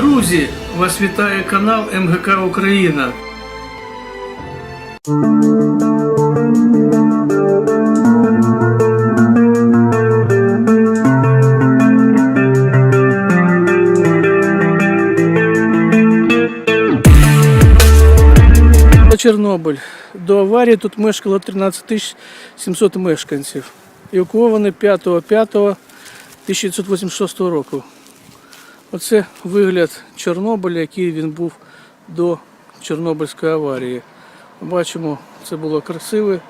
Друзі, вас вітає канал МГК Україна. Чорнобиль. До аварії тут мешкало 13 700 мешканців. Евакуовані 5.5.1986 року. Оце вигляд Чорнобиля, який він був до Чорнобильської аварії. Бачимо, це було красиве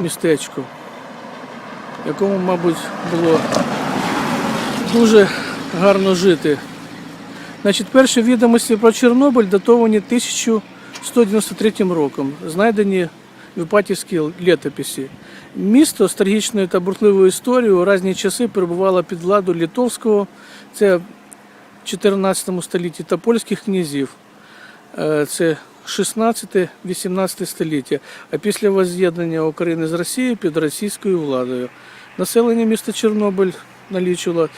містечко, якому, мабуть, було дуже гарно жити. Значить, перші відомості про Чорнобиль датовані 1193 роком, знайдені в Іпатівській літописі. Місто з трагічною та бурхливою історією у різні часи перебувало під владу Литовського, це 14 столітті, та польських князів. Е, Це 16-18 століття, а після воз'єднання України з Росією під російською владою. Населення міста Чорнобиль налічило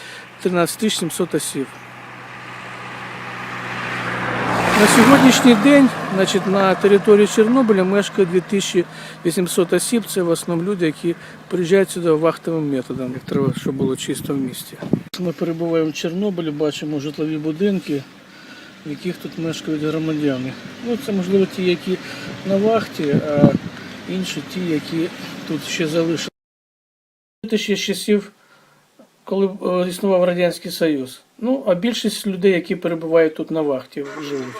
13 700 осіб. На сьогоднішній день значить, на території Чорнобиля мешкає 2800 осіб. Це в основному люди, які приїжджають сюди вахтовим методом. Як треба, щоб було чисто в місті. Ми перебуваємо в Чорнобилі, бачимо житлові будинки, в яких тут мешкають громадяни. Ну, це можливо ті, які на вахті, а інші ті, які тут ще залишилися. Це ще з часів, коли е, існував Радянський Союз. Ну, а більшість людей, які перебувають тут на вахті, живуть.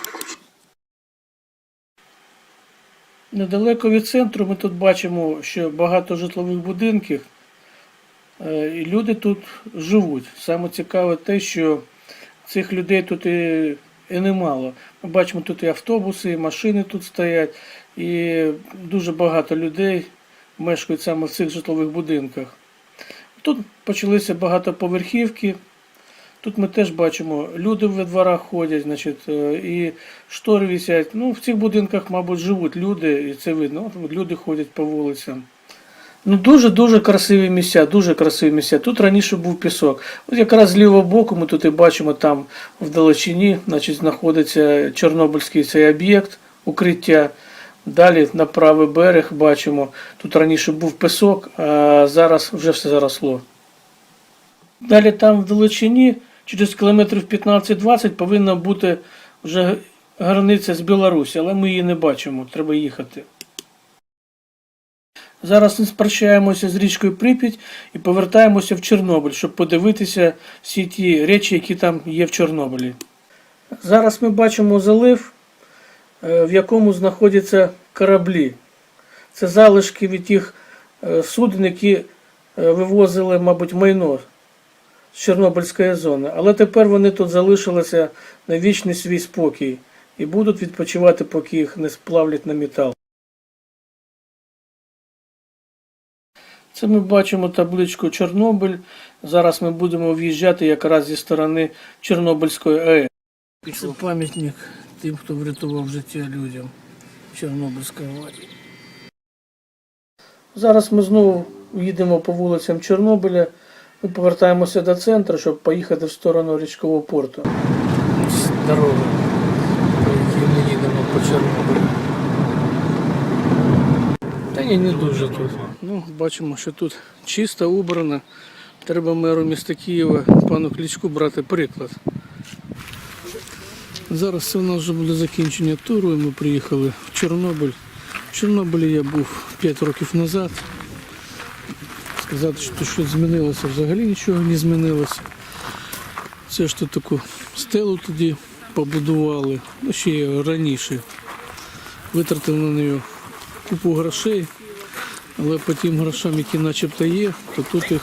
Недалеко від центру ми тут бачимо, що багато житлових будинків, е, і люди тут живуть. Саме цікаве те, що цих людей тут і, і немало. Ми бачимо тут і автобуси, і машини тут стоять, і дуже багато людей мешкають саме в цих житлових будинках. Тут почалися багатоповерхівки. Тут ми теж бачимо, люди в дворах ходять, значить, е, і штори висять. Ну, в цих будинках, мабуть, живуть люди, і це видно. От люди ходять по вулицям. Ну, дуже-дуже красиві місця, дуже красиві місця. Тут раніше був пісок. От якраз з лівого боку ми тут і бачимо, там в далечині значить, знаходиться Чорнобильський цей об'єкт, укриття. Далі на правий берег бачимо, тут раніше був пісок, а зараз вже все заросло. Далі там в далечині, через кілометрів 15-20, повинна бути вже границя з Білорусі, але ми її не бачимо, треба їхати. Зараз ми спрощаємося з річкою Прип'ять і повертаємося в Чорнобиль, щоб подивитися всі ті речі, які там є в Чорнобилі. Зараз ми бачимо залив, е, в якому знаходяться кораблі. Це залишки від тих е, суден, які е, вивозили, мабуть, майно з Чорнобильської зони. Але тепер вони тут залишилися на вічний свій спокій і будуть відпочивати, поки їх не сплавлять на метал. Це ми бачимо табличку Чорнобиль. Зараз ми будемо в'їжджати якраз зі сторони Чорнобильської АЕС. Це пам'ятник тим, хто врятував життя людям в Чорнобильській аварії. Зараз ми знову їдемо по вулицям Чорнобиля. Ми повертаємося до центру, щоб поїхати в сторону річкового порту. Ось Дорога, по якій ми їдемо по Чорнобилю. Та ні, не дуже тут. Ну, бачимо, що тут чисто убрано. Треба меру міста Києва, пану Клічку, брати приклад. Зараз це у нас вже буде закінчення туру, і ми приїхали в Чорнобиль. В Чорнобилі я був 5 років назад. Сказати, що щось змінилося, взагалі нічого не змінилося. Це ж тут таку стелу тоді побудували, ну ще раніше. Витратили на неї купу грошей, але по тим грошам, які начебто є, то тут їх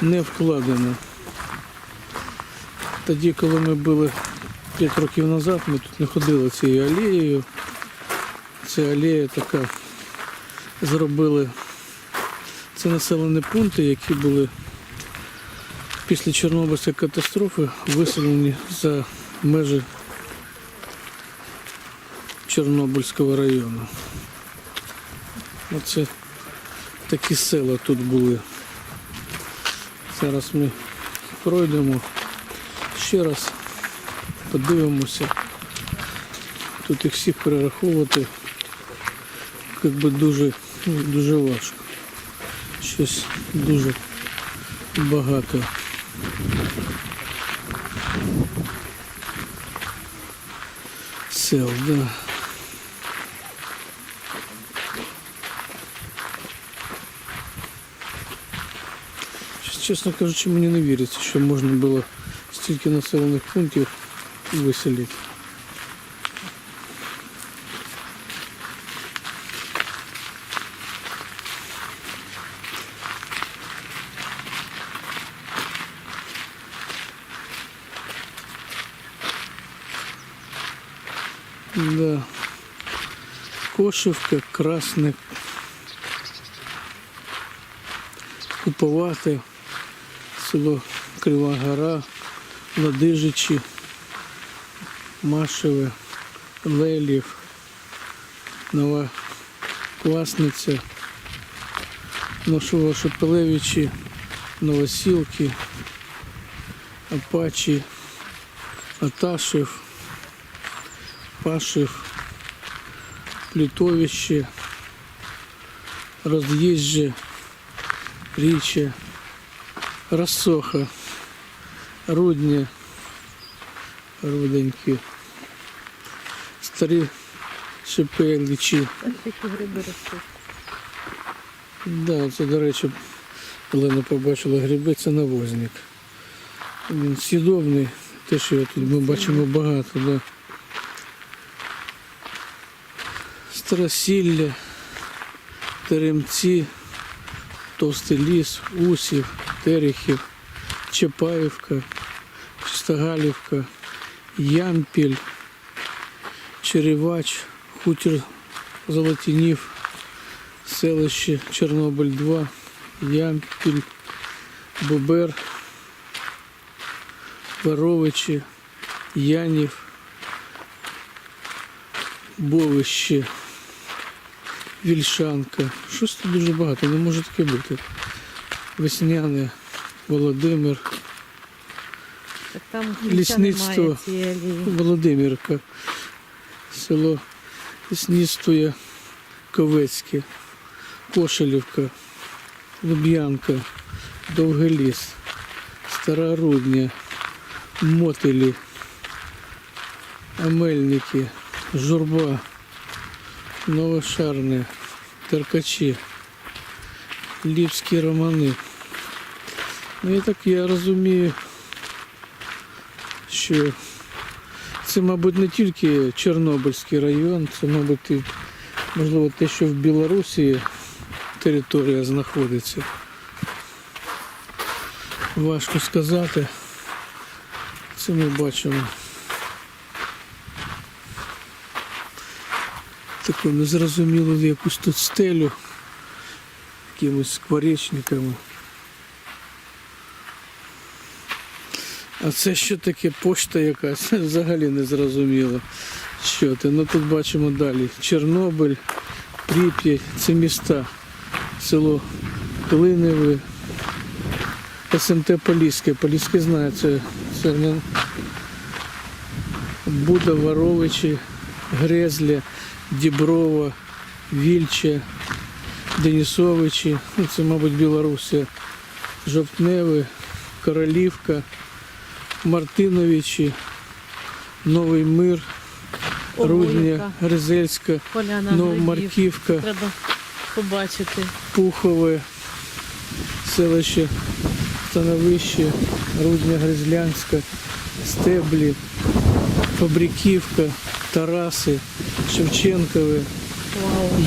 не вкладено. Тоді, коли ми були 5 років назад, ми тут не ходили цією алеєю. Це алея така зробили. Це населені пункти, які були після Чорнобильської катастрофи виселені за межі Чорнобильського району. Оце такі села тут були. Зараз ми пройдемо ще раз подивимося. Тут їх всіх перераховувати як би дуже, ну, дуже важко. Щось дуже багато. Сел, да. Щось, Чесно кажучи, мені не віриться, що можна було стільки населених пунктів виселити. Да. Кошевка, Красне, Куповате, село Крива Гора, Ладижичі, Машеве, Лелів, Нова Квасниця, Ношова Шепелевичі, Новосілки, Апачі, Аташев, Пашев, Плютовище, Разъезже, Річе, Рассоха, Рудня, Руденьки, Старі ростуть. Да, це, до речі, Олена побачила гриби, це навозник. Він сідовний, те, що тут ми бачимо багато, да. Старосілля, Теремці, Товстий ліс, Усів, Терехів, Чапаївка, Чистогалівка, Ямпіль, Черевач, Хутір Золотінів, селище Чорнобиль 2, Ямпіль, Бобер, Воровичі, Янів, Бовище, Вільшанка. Щось тут дуже багато, не може таке бути. Весняне, Володимир, Так там Лісництво. Володимирка, село Лісництво Ковецьке, Кошелівка, Луб'янка, Довгий ліс, Стара Рудня, Мотилі, Амельники, Журба, Новошарне, Теркачі, Ліпські романи. Ну і так я розумію, що це, мабуть, не тільки Чорнобильський район, це, мабуть, і, можливо, те, що в Білорусі територія знаходиться. Важко сказати. Це ми бачимо. Таку незрозумілу якусь тут стелю якимось скворечниками. А це що таке пошта якась? Взагалі не зрозуміло. Що це? Ну тут бачимо далі. Чорнобиль, Прип'ять, це міста. Село Клиневе, СМТ Поліське. Поліське знає, це, це не Буда, Воровичі, Грезля, Діброва, Вільче, Денісовичі. Ну, це, мабуть, Білорусія. Жовтневе, Королівка. Мартиновичі, Новий Мир, Рудня, Гризельська, Новомарківка, Треба побачити. Пухове, селище Становище, Рудня Гризлянська, Стеблі, Фабриківка, Тараси, Шевченкове.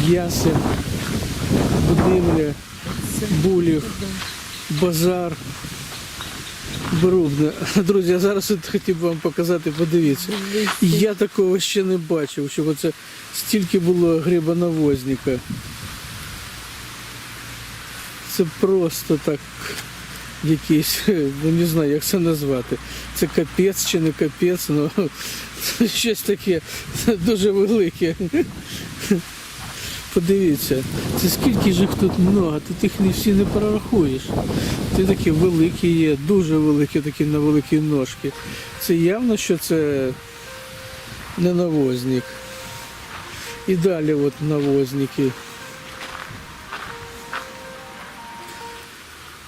Ясен, Будивля, Це Булів, Базар. Берубне. Друзі, я зараз хотів би вам показати, подивіться. Я такого ще не бачив, щоб оце стільки було грибонавозника. Це просто так якийсь, ну не знаю, як це назвати. Це капець чи не капець, ну щось таке дуже велике. Подивіться, це скільки ж їх тут много, ти тих не всі не прорахуєш. Ти такі великі є, дуже великі такі на великі ножки. Це явно, що це не навозник. І далі от навозники.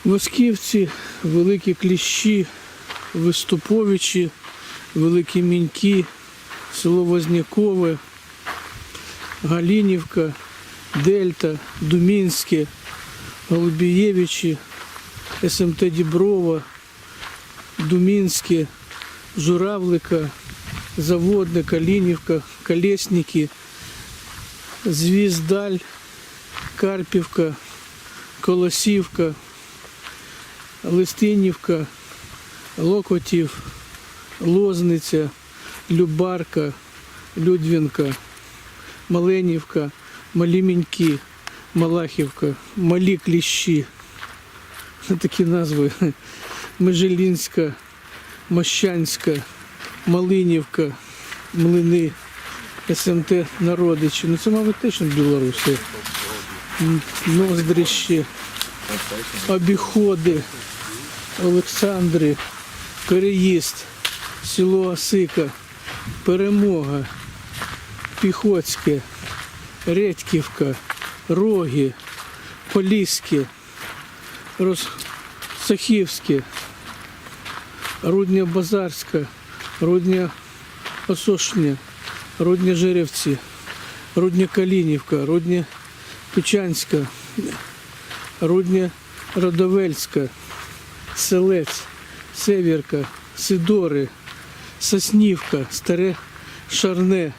Восківці, великі кліщі, виступовичі, великі міньки, село Вознякове, Галінівка, Дельта, Думінське, Голубієвичі, СМТ Діброва, Думінське, Журавлика, Заводне, Калінівка, Колесники, Звіздаль, Карпівка, Колосівка, Листинівка, Локотів, Лозниця, Любарка, Людвінка, Маленівка, Малі Міньки, Малахівка, Малі Кліщі. Такі назви. Межелінська, Мощанська, Малинівка, Млини, СМТ Народичі. Ну це, мабуть, точно Білорусі. М, Ноздріщі, обіходи, Олександри, Переїзд, село Осика, Перемога, Піхоцьке, Редьківка, Роги, Поліське, Росахівське, Рудня Базарська, Рудня Осошня, Рудня Жеревці, Рудня Калінівка, Рудня Печанська, Рудня Родовельська, Селець, Северка, Сидори, Соснівка, Старе Шарне,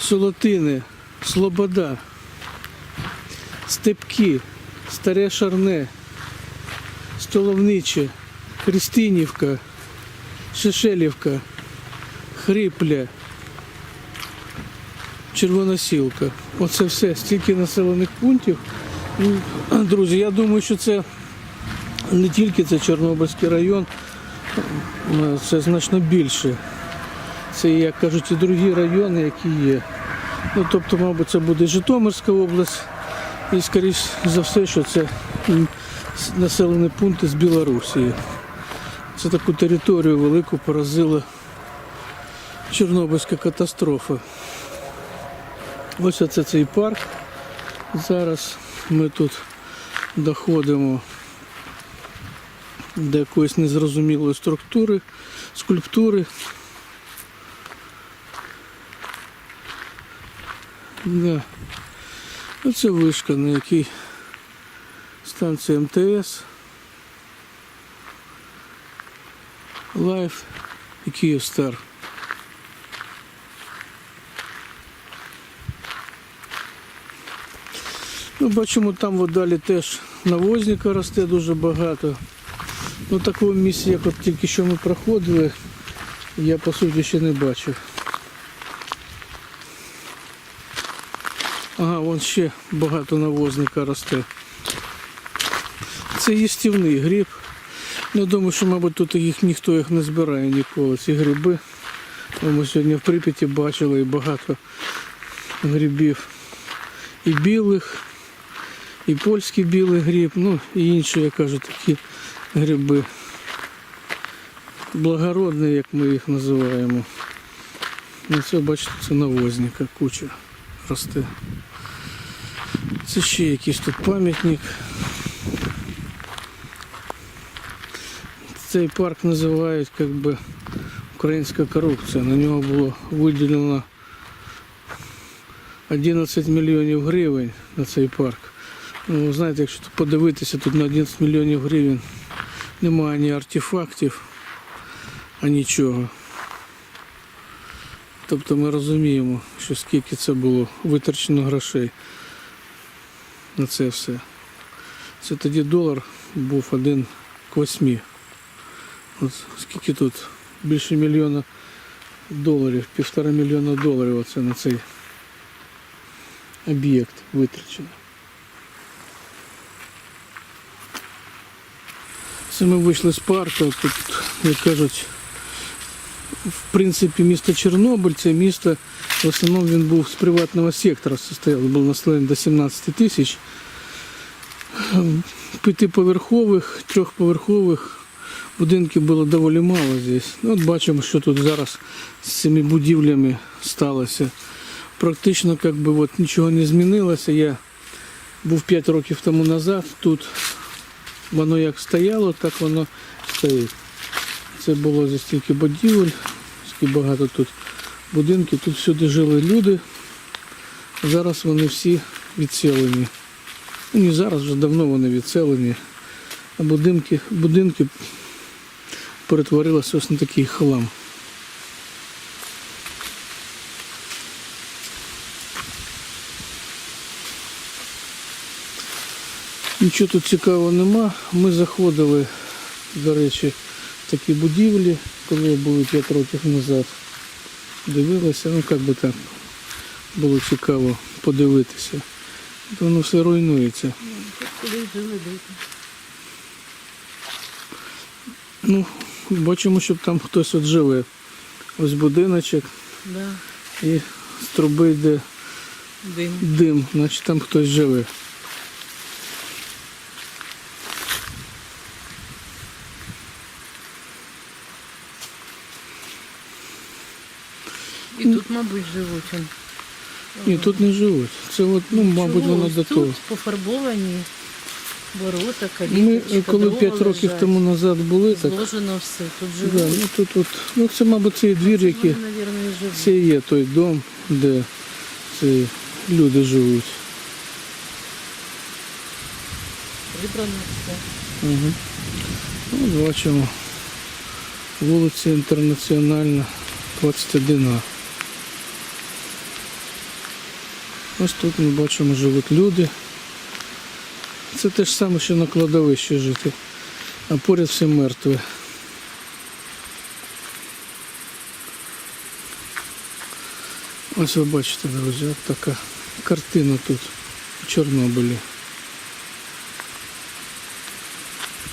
Солотине, Слобода, Степки, Старе Шарне, Столовниче, Христинівка, Шешелівка, Хрипля, Червоносілка. Оце все, стільки населених пунктів. Ну, Друзі, я думаю, що це не тільки це Чорнобильський район, це значно більше. Це, як кажуть, і другі райони, які є. Ну, тобто, мабуть, це буде Житомирська область. І, скоріш за все, що це населені пункти з Білорусі. Це таку територію велику поразила Чорнобильська катастрофа. Ось оце цей парк. Зараз ми тут доходимо до якоїсь незрозумілої структури, скульптури. Да. Оце вишка, на якій станція МТС. Лайф і Київстар. Ну, бачимо, там далі теж навозника росте дуже багато. Ну, такого місця, як от тільки що ми проходили, я по суті ще не бачив. Ага, вон ще багато навозника росте. Це їстівний гриб. Ну, думаю, що, мабуть, тут їх ніхто їх не збирає ніколи, ці гриби. Ми сьогодні в Прип'яті бачили і багато грибів і білих, і польський білий гриб, ну і інші, як кажуть, такі гриби. Благородні, як ми їх називаємо. Ну це бачите, це навозника куча росте. Це ще якийсь тут пам'ятник. Цей парк називають як би українська корупція. На нього було виділено 11 мільйонів гривень на цей парк. Ну, знаєте, якщо подивитися, тут на 11 мільйонів гривень немає ні артефактів, а нічого. Тобто ми розуміємо, що скільки це було витрачено грошей на це все. Це тоді долар був один к восьмі. От скільки тут? Більше мільйона доларів, півтора мільйона доларів оце на цей об'єкт витрачено. Це ми вийшли з парку, тут, як кажуть, в принципі, місто Чорнобиль, це місто, в основному він був з приватного сектора состояв, був населений до 17 тисяч. П'ятиповерхових, трьохповерхових будинків було доволі мало здесь. Ну, от бачимо, що тут зараз з цими будівлями сталося. Практично как би, от, нічого не змінилося. Я був 5 років тому назад. Тут воно як стояло, так воно стоїть. Це було зі стільки будівель, скільки багато тут будинків. Тут всюди жили люди. Зараз вони всі відселені. Ну, не зараз, вже давно вони відселені. А будинки, будинки перетворилися ось на такий хлам. Нічого тут цікавого нема. Ми заходили, до речі, в такі будівлі, коли були 5 років назад. Дивилися, ну як би так було цікаво подивитися. Воно все руйнується. Ну, бачимо, щоб там хтось от живе. Ось будиночок Да, і з труби йде дим. дим, значить там хтось живе. І тут, мабуть, живуть. он. Ні, тут не живуть. Це от, ну, мабуть, Чого? воно Ось до того. Тут пофарбовані ворота, Ми каліточка, е, коли дрова 5 років лежать. тому назад були, так Зложено все, тут да, живуть. ну, тут, от, ну, це, мабуть, цей двір, який Вони, мабуть, і живуть. це і є той дом, де ці люди живуть. Прибрано все. Угу. Ну, бачимо. Вулиця Інтернаціональна, 21А. Ось тут ми бачимо, живуть люди. Це те ж саме, що на кладовищі жити, а поряд все мертве. Ось ви бачите, друзі, от така картина тут у Чорнобилі.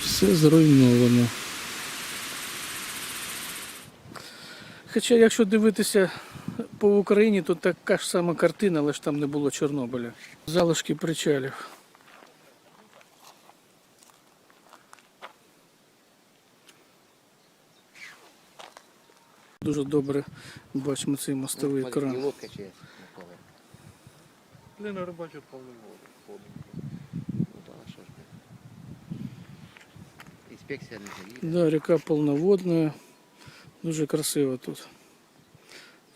Все зруйновано. Хоча, якщо дивитися по Україні, то така ж сама картина, але ж там не було Чорнобиля. Залишки причалів. Дуже добре бачимо цей мостовий екран. Блин, рибачу повний воду. Інспекція не заїде. Да, река полноводна, дуже красиво тут.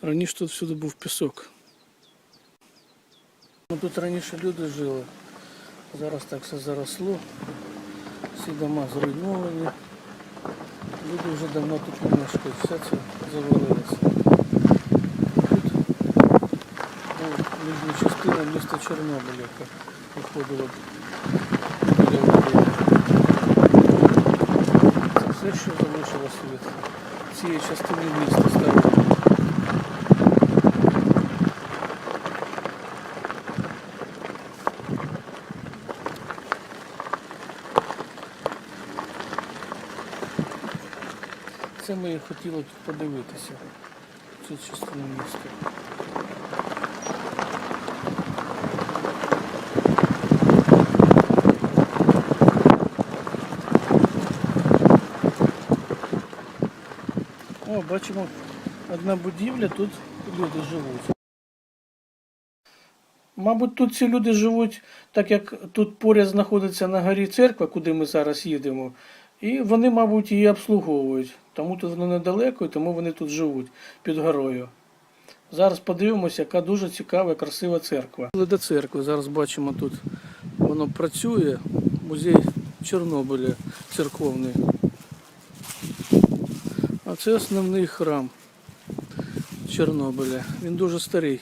Раніше тут всюди був пісок. Ну, Тут раніше люди жили. Зараз так все заросло. Всі дома зруйновані. Люди вже давно тут не мешкають. Все це завалилося. Тут ну, нижня частина міста Чорнобиля, яка виходила біля води. Це все, що залишилося від цієї частини міста старого. Це ми і хотіли тут подивитися. Цю частину міста. О, бачимо, одна будівля, тут люди живуть. Мабуть, тут ці люди живуть, так як тут поряд знаходиться на горі церква, куди ми зараз їдемо, і вони, мабуть, її обслуговують. Тому тут воно недалеко, і тому вони тут живуть під горою. Зараз подивимося, яка дуже цікава, і красива церква. До церкви зараз бачимо тут воно працює, музей Чорнобиля церковний. А це основний храм Чорнобиля. Він дуже старий.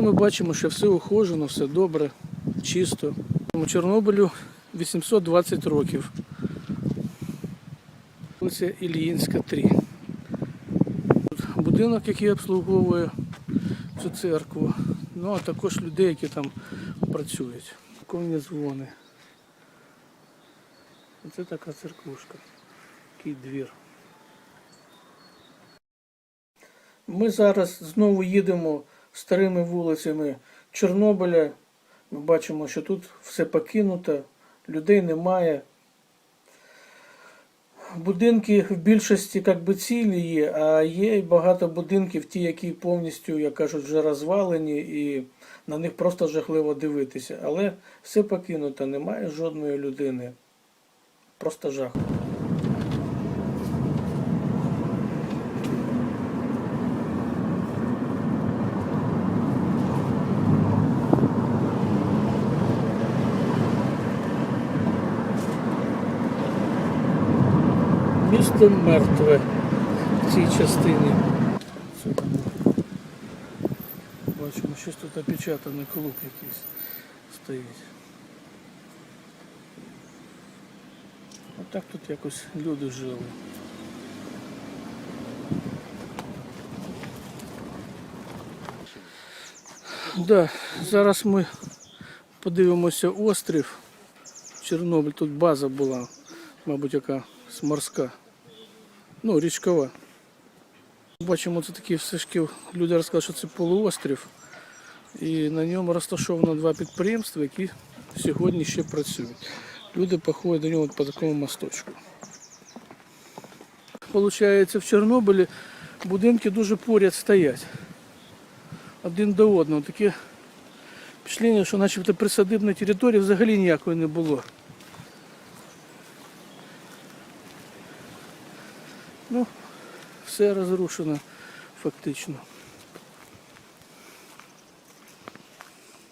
Але ми бачимо, що все ухожено, все добре, чисто. Тому Чорнобилю 820 років. Вулиця Ільїнська 3. Тут будинок, який обслуговує цю церкву. Ну а також людей, які там працюють. Ковні дзвони. Оце така церквушка. Такий двір. Ми зараз знову їдемо старими вулицями Чорнобиля. Ми бачимо, що тут все покинуто, людей немає. Будинки в більшості як би цілі є, а є і багато будинків, ті, які повністю, як кажуть, вже розвалені, і на них просто жахливо дивитися. Але все покинуто, немає жодної людини. Просто жах. Місто мертве в цій частині. Бачимо, щось тут опечатаний клуб якийсь стоїть. Отак тут якось люди жили. Да, зараз ми подивимося острів. Чорнобиль, тут база була, мабуть, яка морська. Ну, річкова. Бачимо, це такі все люди розказали, що це полуострів. І на ньому розташовано два підприємства, які сьогодні ще працюють. Люди походять до нього по такому мосточку. Получається, в Чорнобилі будинки дуже поряд стоять. Один до одного. Таке впечатлення, що начебто присадибної території взагалі ніякої не було. Все розрушено фактично.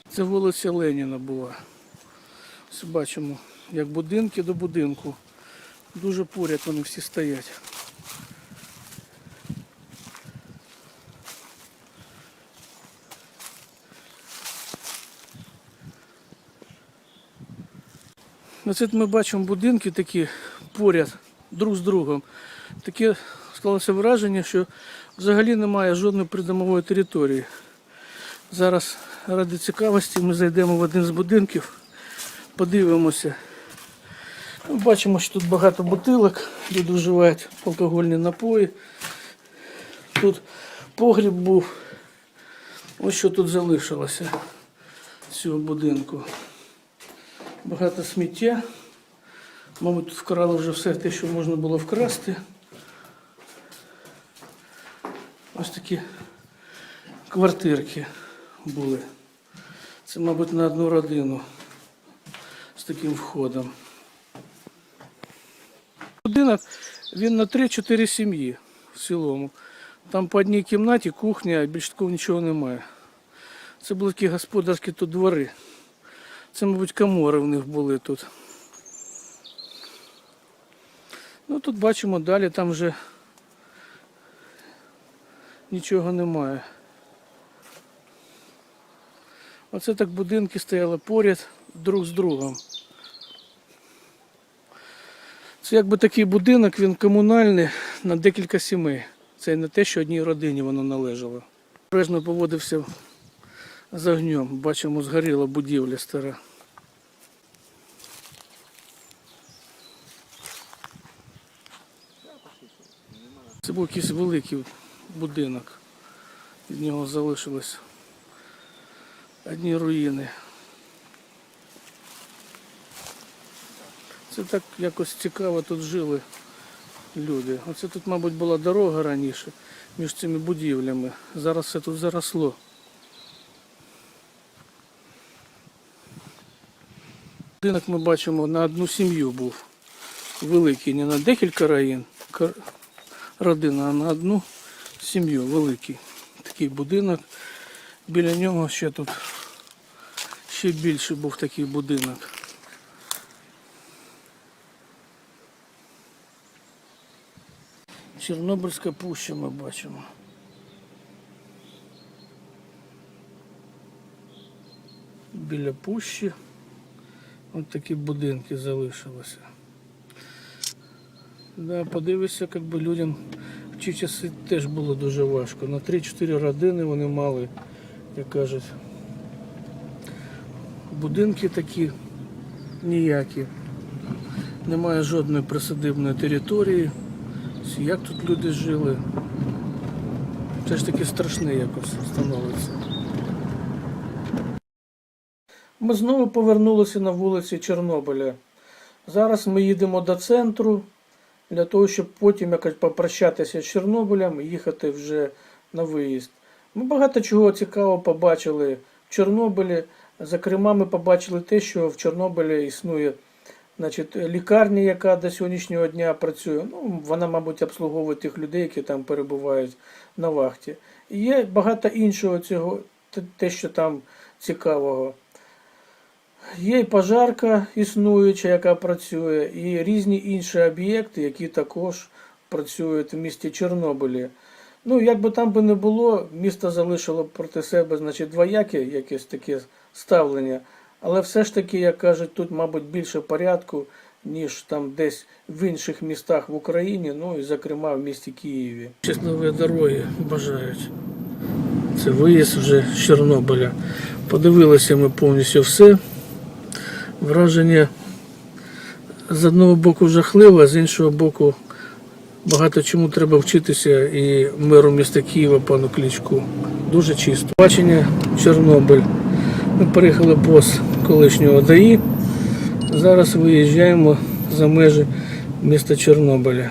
Це вулиця Леніна була. Ось бачимо, як будинки до будинку. Дуже поряд вони всі стоять. Оце ми бачимо будинки такі поряд друг з другом. Таке склалося враження, що взагалі немає жодної придомової території. Зараз ради цікавості ми зайдемо в один з будинків, подивимося. Бачимо, що тут багато бутилок, люди вживають алкогольні напої. Тут погріб був. Ось що тут залишилося цього будинку. Багато сміття. Мабуть, тут вкрали вже все те, що можна було вкрасти. Ось такі квартирки були. Це, мабуть, на одну родину з таким входом. Будинок він на 3-4 сім'ї в цілому. Там по одній кімнаті кухня, більш такого нічого немає. Це були такі господарські тут двори. Це, мабуть, камори в них були тут. Ну тут бачимо далі, там вже нічого немає. Оце так будинки стояли поряд друг з другом. Це якби такий будинок, він комунальний на декілька сімей. Це не те, що одній родині воно належало. Бережно поводився з огнем. Бачимо, згоріла будівля стара. Це був якийсь великий будинок. Від нього залишилось одні руїни. Це так якось цікаво тут жили люди. Оце тут, мабуть, була дорога раніше між цими будівлями. Зараз все тут заросло. Будинок ми бачимо на одну сім'ю був. Великий, не на декілька раїн, родин, а на одну сім'ю великий. Такий будинок. Біля нього ще тут ще більше був такий будинок. Чорнобильська пуща ми бачимо. Біля пущі от такі будинки залишилися. Да, подивися, як би людям ті часи теж було дуже важко. На 3-4 родини вони мали, як кажуть, будинки такі ніякі. Немає жодної присадибної території. Як тут люди жили? Це ж таки страшне якось становиться. Ми знову повернулися на вулиці Чорнобиля. Зараз ми їдемо до центру для того, щоб потім якось попрощатися з Чорнобилем і їхати вже на виїзд. Ми багато чого цікавого побачили в Чорнобилі. Зокрема, ми побачили те, що в Чорнобилі існує значить, лікарня, яка до сьогоднішнього дня працює. Ну, вона, мабуть, обслуговує тих людей, які там перебувають на вахті. І є багато іншого цього, те- що там цікавого. Є і пожарка існуюча, яка працює, і різні інші об'єкти, які також працюють в місті Чорнобилі. Ну, як би там би не було, місто залишило проти себе, значить, двояке якесь таке ставлення. Але все ж таки, як кажуть, тут, мабуть, більше порядку, ніж там десь в інших містах в Україні, ну і зокрема в місті Києві. Щасливої дороги бажають. Це виїзд вже з Чорнобиля. Подивилися ми повністю все. Враження з одного боку жахливе, з іншого боку, багато чому треба вчитися і меру міста Києва, пану Клічку. Дуже чисто. Бачення Чорнобиль. Ми переїхали бос колишнього ДАІ. Зараз виїжджаємо за межі міста Чорнобиля.